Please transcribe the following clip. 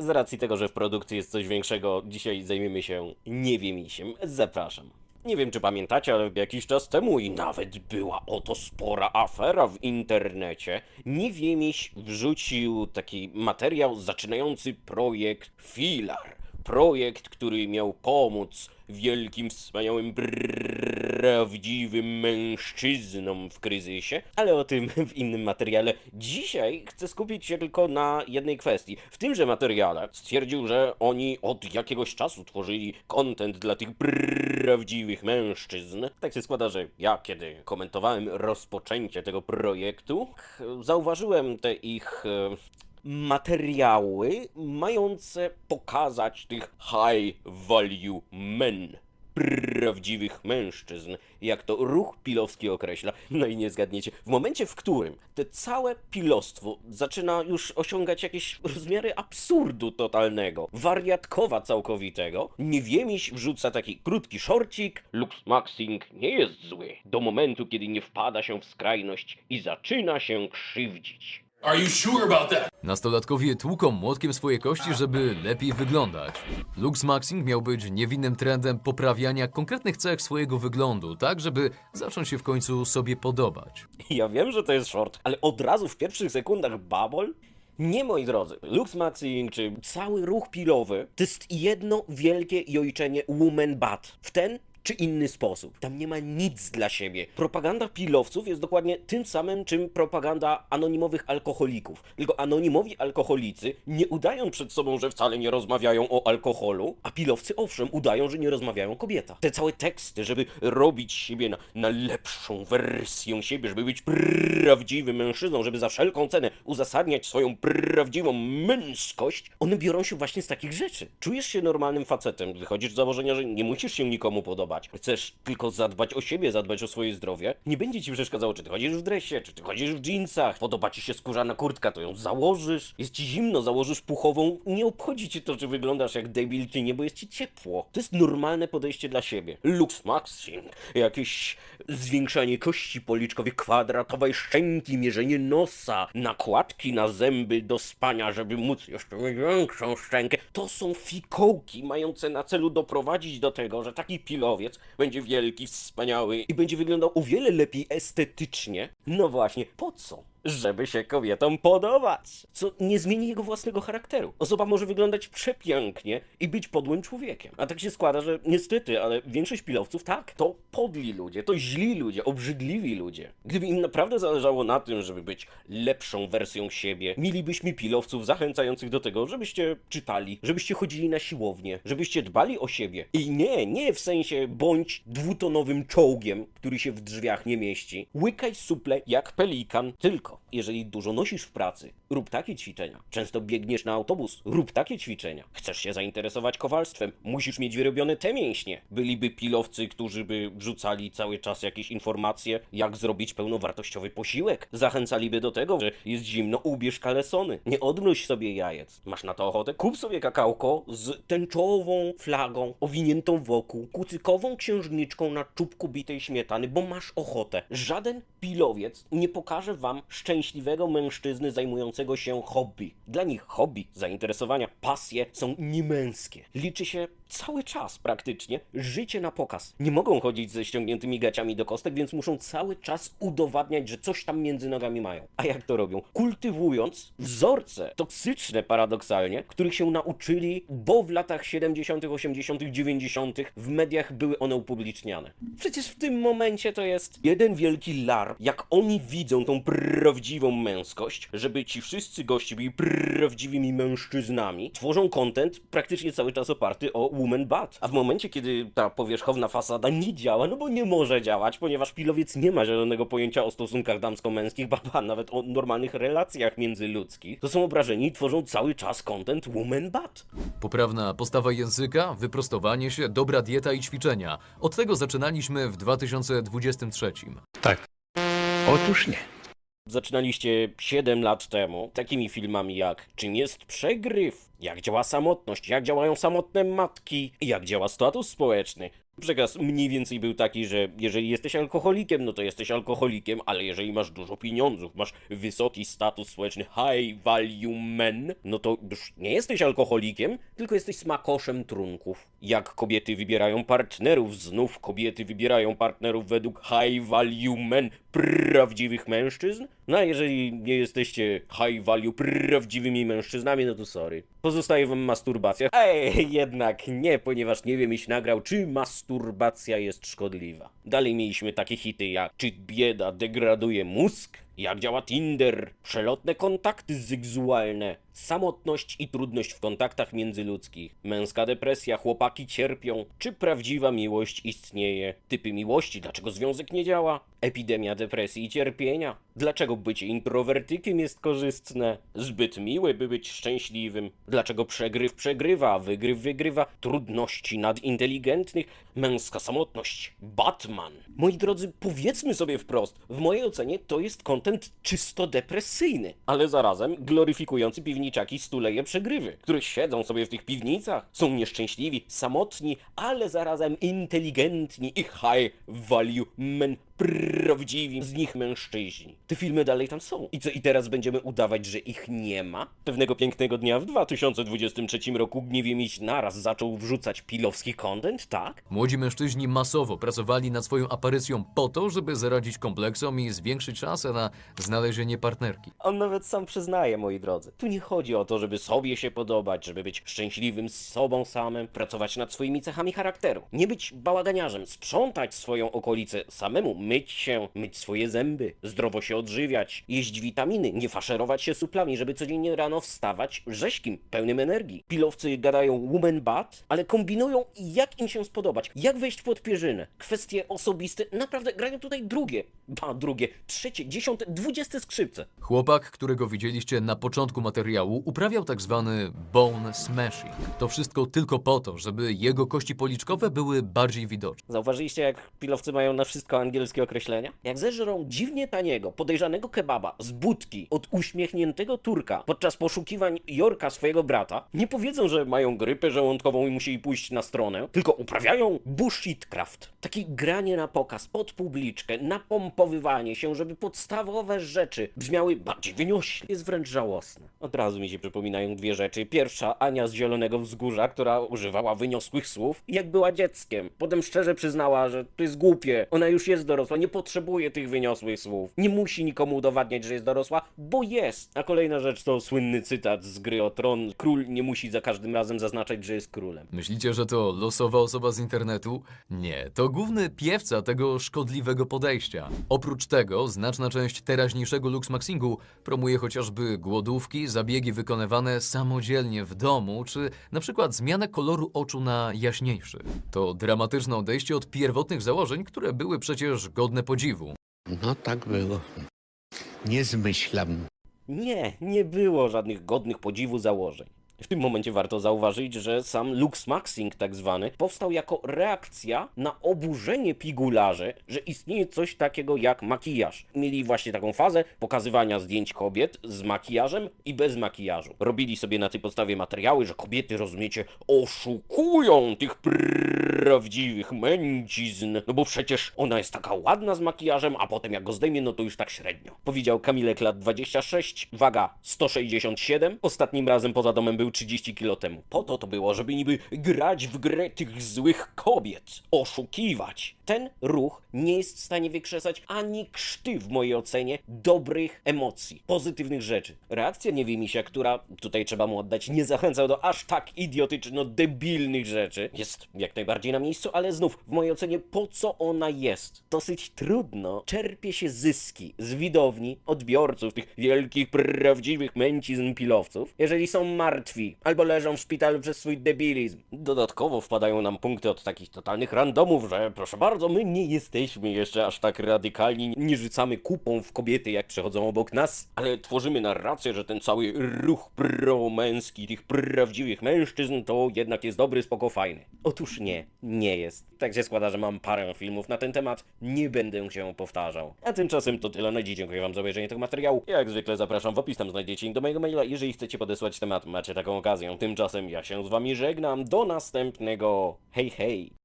Z racji tego, że w produkcji jest coś większego, dzisiaj zajmiemy się niewiemisiem. Zapraszam. Nie wiem, czy pamiętacie, ale jakiś czas temu i nawet była o to spora afera w internecie. Niewiemiś wrzucił taki materiał zaczynający projekt Filar. Projekt, który miał pomóc wielkim, wspaniałym, prawdziwym mężczyznom w kryzysie, ale o tym w innym materiale. Dzisiaj chcę skupić się tylko na jednej kwestii. W tymże materiale stwierdził, że oni od jakiegoś czasu tworzyli content dla tych prawdziwych mężczyzn. Tak się składa, że ja, kiedy komentowałem rozpoczęcie tego projektu, zauważyłem te ich e, materiały mające pokazać tych high value men. Prawdziwych mężczyzn, jak to ruch pilowski określa. No i nie zgadniecie, w momencie, w którym te całe pilostwo zaczyna już osiągać jakieś rozmiary absurdu totalnego, wariatkowa całkowitego, niewiemiś wrzuca taki krótki szorcik. Lux Maxing nie jest zły do momentu, kiedy nie wpada się w skrajność i zaczyna się krzywdzić. Are you sure about that? Nastolatkowie tłuką młotkiem swoje kości, żeby lepiej wyglądać. Lux Maxing miał być niewinnym trendem poprawiania konkretnych cech swojego wyglądu, tak żeby zacząć się w końcu sobie podobać. Ja wiem, że to jest short, ale od razu w pierwszych sekundach babol? Nie, moi drodzy. Lux Maxing, czy cały ruch pilowy, to jest jedno wielkie jojczenie woman bat. W ten czy inny sposób. Tam nie ma nic dla siebie. Propaganda pilowców jest dokładnie tym samym, czym propaganda anonimowych alkoholików. Tylko anonimowi alkoholicy nie udają przed sobą, że wcale nie rozmawiają o alkoholu, a pilowcy owszem udają, że nie rozmawiają o kobietach. Te całe teksty, żeby robić siebie na, na lepszą wersję siebie, żeby być prawdziwym mężczyzną, żeby za wszelką cenę uzasadniać swoją prawdziwą męskość, one biorą się właśnie z takich rzeczy. Czujesz się normalnym facetem, wychodzisz z założenia, że nie musisz się nikomu podobać. Chcesz tylko zadbać o siebie, zadbać o swoje zdrowie. Nie będzie ci przeszkadzało, czy ty chodzisz w dresie, czy ty chodzisz w jeansach. Podoba ci się skórzana kurtka, to ją założysz. Jest ci zimno, założysz puchową. Nie obchodzi ci to, czy wyglądasz jak debil, czy nie, bo jest ci ciepło. To jest normalne podejście dla siebie. Lux Maxing, jakieś zwiększanie kości policzkowej, kwadratowej szczęki, mierzenie nosa, nakładki na zęby do spania, żeby móc jeszcze większą szczękę. To są fikołki mające na celu doprowadzić do tego, że taki pilowiec będzie wielki, wspaniały i będzie wyglądał o wiele lepiej estetycznie. No właśnie, po co? Żeby się kobietom podobać. Co nie zmieni jego własnego charakteru. Osoba może wyglądać przepięknie i być podłym człowiekiem. A tak się składa, że niestety, ale większość pilowców tak, to podli ludzie, to źli ludzie, obrzydliwi ludzie. Gdyby im naprawdę zależało na tym, żeby być lepszą wersją siebie, mielibyśmy pilowców zachęcających do tego, żebyście czytali, żebyście chodzili na siłownię, żebyście dbali o siebie. I nie, nie w sensie bądź dwutonowym czołgiem, który się w drzwiach nie mieści. Łykaj suple jak pelikan, tylko jeżeli dużo nosisz w pracy, rób takie ćwiczenia. Często biegniesz na autobus, rób takie ćwiczenia. Chcesz się zainteresować kowalstwem, musisz mieć wyrobione te mięśnie. Byliby pilowcy, którzy by wrzucali cały czas jakieś informacje, jak zrobić pełnowartościowy posiłek. Zachęcaliby do tego, że jest zimno, ubierz kalesony. Nie odmróź sobie jajec. Masz na to ochotę? Kup sobie kakałko z tęczową flagą owiniętą wokół, kucykową księżniczką na czubku bitej śmietany, bo masz ochotę. Żaden pilowiec nie pokaże wam szczęśliwego mężczyzny zajmującego się hobby. Dla nich hobby, zainteresowania, pasje są niemęskie. Liczy się cały czas praktycznie życie na pokaz. Nie mogą chodzić ze ściągniętymi gaciami do kostek, więc muszą cały czas udowadniać, że coś tam między nogami mają. A jak to robią? Kultywując wzorce toksyczne paradoksalnie, których się nauczyli, bo w latach 70., 80., 90. w mediach były one upubliczniane. Przecież w tym momencie to jest jeden wielki lar, jak oni widzą tą prawdziwą męskość, żeby ci wszyscy goście byli prawdziwymi mężczyznami, tworzą content praktycznie cały czas oparty o woman bat. A w momencie, kiedy ta powierzchowna fasada nie działa, no bo nie może działać, ponieważ pilowiec nie ma zielonego pojęcia o stosunkach damsko-męskich, baba, nawet o normalnych relacjach międzyludzkich, to są obrażeni i tworzą cały czas content woman bat. Poprawna postawa języka, wyprostowanie się, dobra dieta i ćwiczenia. Od tego zaczynaliśmy w 2023. Tak. Otóż nie. Zaczynaliście 7 lat temu takimi filmami jak Czym jest przegryw, jak działa samotność, jak działają samotne matki, jak działa status społeczny. Przekaz mniej więcej był taki, że jeżeli jesteś alkoholikiem, no to jesteś alkoholikiem, ale jeżeli masz dużo pieniądzów, masz wysoki status społeczny, high value man, no to już nie jesteś alkoholikiem, tylko jesteś smakoszem trunków. Jak kobiety wybierają partnerów, znów kobiety wybierają partnerów według high value men, prawdziwych mężczyzn. No a jeżeli nie jesteście high value prawdziwymi mężczyznami, no to sorry. Pozostaje wam masturbacja. Ej, jednak nie, ponieważ nie wiem, jeśli nagrał, czy masturbacja jest szkodliwa. Dalej mieliśmy takie hity jak Czy bieda degraduje mózg? Jak działa Tinder? Przelotne kontakty seksualne. Samotność i trudność w kontaktach międzyludzkich. Męska depresja, chłopaki cierpią. Czy prawdziwa miłość istnieje? Typy miłości, dlaczego związek nie działa? Epidemia depresji i cierpienia. Dlaczego bycie introwertykiem jest korzystne? Zbyt miły, by być szczęśliwym. Dlaczego przegryw przegrywa, wygryw wygrywa? Trudności nadinteligentnych. Męska samotność. Batman. Moi drodzy, powiedzmy sobie wprost, w mojej ocenie to jest kontent czysto depresyjny, ale zarazem gloryfikujący piwniczaki stuleje przegrywy, które siedzą sobie w tych piwnicach, są nieszczęśliwi, samotni, ale zarazem inteligentni i high value men, prawdziwi z nich mężczyźni. Te filmy dalej tam są. I co, i teraz będziemy udawać, że ich nie ma? Pewnego pięknego dnia w 2023 roku Gniewie Miś naraz zaczął wrzucać pilowski content, tak? Młodzi mężczyźni masowo pracowali nad swoją aparycją po to, żeby zaradzić kompleksom i zwiększyć szansę na znalezienie partnerki. On nawet sam przyznaje, moi drodzy. Tu nie chodzi o to, żeby sobie się podobać, żeby być szczęśliwym z sobą samym, pracować nad swoimi cechami charakteru. Nie być bałaganiarzem, sprzątać swoją okolicę samemu, myć się, myć swoje zęby, zdrowo się odżywiać, jeść witaminy, nie faszerować się suplami, żeby codziennie rano wstawać rześkim, pełnym energii. Pilowcy gadają woman bat, ale kombinują jak im się spodobać, jak wejść pod pierzynę. Kwestie osobiste naprawdę grają tutaj drugie, ba drugie, trzecie, dziesiąte, dwudzieste skrzypce. Chłopak, którego widzieliście na początku materiału, uprawiał tak zwany bone smashing. To wszystko tylko po to, żeby jego kości policzkowe były bardziej widoczne. Zauważyliście, jak pilowcy mają na wszystko angielskie określenia? Jak zeżrą dziwnie taniego, podejrzanego kebaba z budki od uśmiechniętego Turka podczas poszukiwań Jorka swojego brata, nie powiedzą, że mają grypę żołądkową i musieli pójść na stronę, tylko uprawiają bullshitcraft. Takie granie na pokaz, pod publiczkę, napompowywanie się, żeby podstawowe rzeczy brzmiały bardziej wyniośle. Jest wręcz żałosne. Od razu mi się przypominają dwie rzeczy. Pierwsza, Ania z Zielonego Wzgórza, która używała wyniosłych słów, jak była dzieckiem. Potem szczerze przyznała, że to jest głupie. Ona już jest dorosła, nie potrzebuje tych wyniosłych słów. Nie musi nikomu udowadniać, że jest dorosła, bo jest. A kolejna rzecz to słynny cytat z gry o tron. Król nie musi za każdym razem zaznaczać, że jest królem. Myślicie, że to losowa osoba z internetu? Nie, to główny piewca tego szkodliwego podejścia. Oprócz tego, znaczna część teraźniejszego Luxmaxingu promuje chociażby głodówki, zabiegi wykonywane samodzielnie w domu, czy na przykład zmianę koloru oczu na jaśniejszy. To dramatyczne odejście od pierwotnych założeń, które były przecież godne podziwu. No tak było. Nie zmyślam. Nie, nie było żadnych godnych podziwu założeń. W tym momencie warto zauważyć, że sam Lux Maxing tak zwany powstał jako reakcja na oburzenie pigularzy, że istnieje coś takiego jak makijaż. Mieli właśnie taką fazę pokazywania zdjęć kobiet z makijażem i bez makijażu. Robili sobie na tej podstawie materiały, że kobiety, rozumiecie, oszukują tych prawdziwych męcizn. No bo przecież ona jest taka ładna z makijażem, a potem jak go zdejmie, no to już tak średnio. Powiedział Kamilek lat 26, waga 167. Ostatnim razem poza domem był 30 kilo temu. Po to to było, żeby niby grać w grę tych złych kobiet. Oszukiwać. Ten ruch nie jest w stanie wykrzesać ani krzty w mojej ocenie dobrych emocji, pozytywnych rzeczy. Reakcja Niewimisia, która, tutaj trzeba mu oddać, nie zachęcał do aż tak idiotyczno-debilnych rzeczy, jest jak najbardziej na miejscu, ale znów, w mojej ocenie, po co ona jest? Dosyć trudno czerpie się zyski z widowni odbiorców, tych wielkich, prawdziwych męcizn pilowców, jeżeli są martwi albo leżą w szpitalu przez swój debilizm. Dodatkowo wpadają nam punkty od takich totalnych randomów, że proszę bardzo, my nie jesteśmy jeszcze aż tak radykalni, nie rzucamy kupą w kobiety, jak przechodzą obok nas, ale tworzymy narrację, że ten cały ruch promęski tych prawdziwych mężczyzn to jednak jest dobry, spoko, fajny. Otóż nie, nie jest. Tak się składa, że mam parę filmów na ten temat, nie będę się powtarzał. A tymczasem to tyle na dziś, dziękuję wam za obejrzenie tego materiału. Jak zwykle zapraszam w opis, tam znajdziecie link do mojego maila, jeżeli chcecie podesłać temat, macie taką okazję. Tymczasem ja się z wami żegnam, do następnego, hej hej!